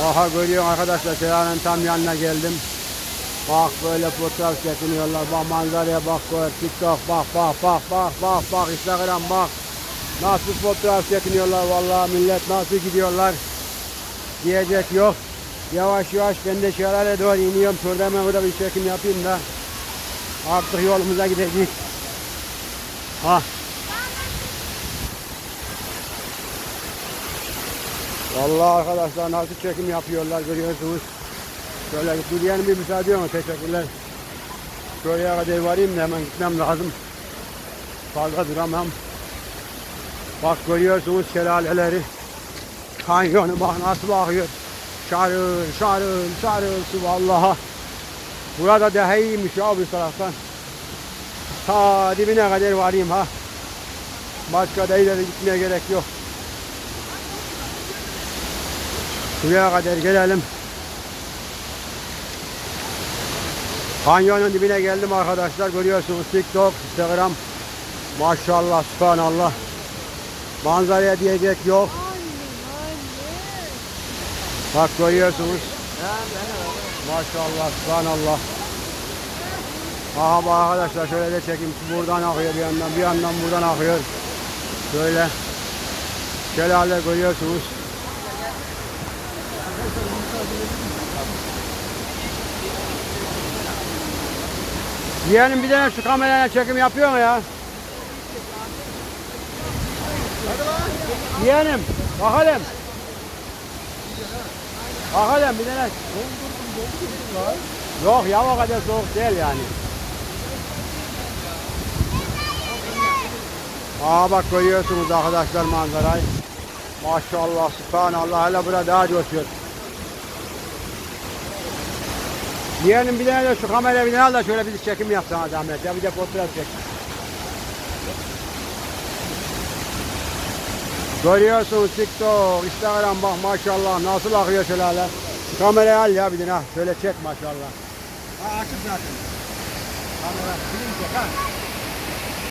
Aha görüyorsun arkadaşlar şelalenin tam yanına geldim. Bak böyle fotoğraf çekiniyorlar. Bak manzaraya bak gör. TikTok bak bak bak bak bak bak Instagram bak. Nasıl fotoğraf çekiniyorlar vallahi millet nasıl gidiyorlar. Diyecek yok. Yavaş yavaş ben de şelaleye doğru iniyorum. Şurada hemen burada bir çekim yapayım da. Artık yolumuza gideceğiz. Ha. Vallahi arkadaşlar nasıl çekim yapıyorlar görüyorsunuz. Şöyle yürüyelim bir müsaade mu? Teşekkürler. Şuraya kadar varayım da hemen gitmem lazım. Fazla duramam. Bak görüyorsunuz şelaleleri. Kanyonu bak nasıl bakıyor. Şarıl şarıl şarıl su vallaha. Burada daha iyiymiş ya bu taraftan. Ta dibine kadar varayım ha. Başka da ileri gitmeye gerek yok. Şuraya kadar gelelim. Kanyonun dibine geldim arkadaşlar. Görüyorsunuz TikTok, Instagram. Maşallah, subhanallah. Manzaraya diyecek yok. Bak görüyorsunuz. Maşallah, subhanallah. Aha arkadaşlar şöyle de çekeyim. Su buradan akıyor bir yandan, bir yandan buradan akıyor. Şöyle. Şelale görüyorsunuz. Yeğenim bir tane şu kamerayla çekim yapıyor mu ya? Yeğenim bakalım. Bakalım bir tane. Yok ya o kadar soğuk değil yani. Aa bak görüyorsunuz arkadaşlar manzarayı. Maşallah, subhanallah. Hele burada daha coşuyor. Yeğenim bir de şu kamerayı bir al da şöyle bir çekim yapsana zahmet ya bir de fotoğraf çek. Görüyorsunuz TikTok, Instagram bak maşallah nasıl akıyor şelale. Kamerayı al ya bir tane ha şöyle çek maşallah. Ha açık zaten. Kamera film çek ha.